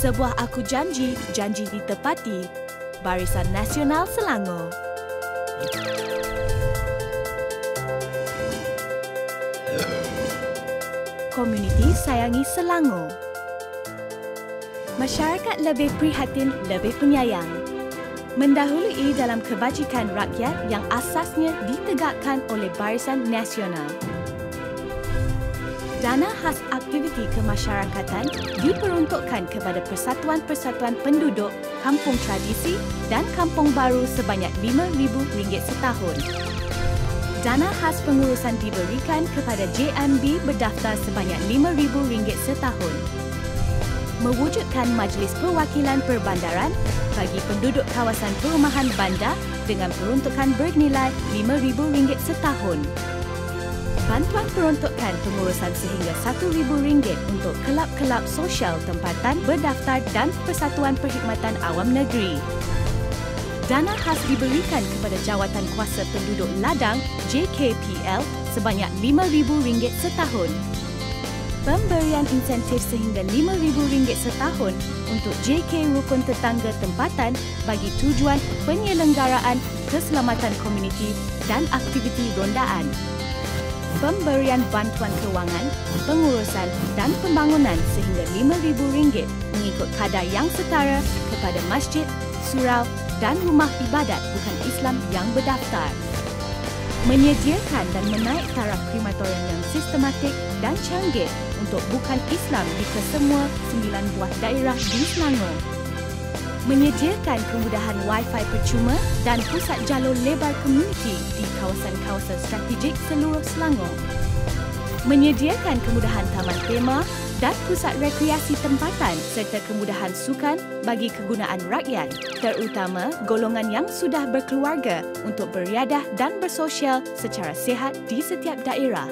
Sebuah aku janji, janji ditepati. Barisan Nasional Selangor. Komuniti sayangi Selangor. Masyarakat lebih prihatin, lebih penyayang. Mendahului dalam kebajikan rakyat yang asasnya ditegakkan oleh Barisan Nasional. Dana khas aktiviti kemasyarakatan diperuntukkan kepada persatuan-persatuan penduduk kampung tradisi dan kampung baru sebanyak RM5,000 setahun. Dana khas pengurusan diberikan kepada JMB berdaftar sebanyak RM5,000 setahun. Mewujudkan Majlis Perwakilan Perbandaran bagi penduduk kawasan perumahan bandar dengan peruntukan bernilai RM5,000 setahun bantuan peruntukan pengurusan sehingga RM1,000 untuk kelab-kelab sosial tempatan berdaftar dan Persatuan Perkhidmatan Awam Negeri. Dana khas diberikan kepada Jawatan Kuasa Penduduk Ladang JKPL sebanyak RM5,000 setahun. Pemberian insentif sehingga RM5,000 setahun untuk JK Rukun Tetangga Tempatan bagi tujuan penyelenggaraan keselamatan komuniti dan aktiviti rondaan pemberian bantuan kewangan, pengurusan dan pembangunan sehingga RM5,000 mengikut kadar yang setara kepada masjid, surau dan rumah ibadat bukan Islam yang berdaftar. Menyediakan dan menaik taraf krematorium yang sistematik dan canggih untuk bukan Islam di kesemua sembilan buah daerah di Selangor menyediakan kemudahan Wi-Fi percuma dan pusat jalur lebar komuniti di kawasan-kawasan strategik seluruh Selangor. Menyediakan kemudahan taman tema dan pusat rekreasi tempatan serta kemudahan sukan bagi kegunaan rakyat, terutama golongan yang sudah berkeluarga untuk beriadah dan bersosial secara sihat di setiap daerah.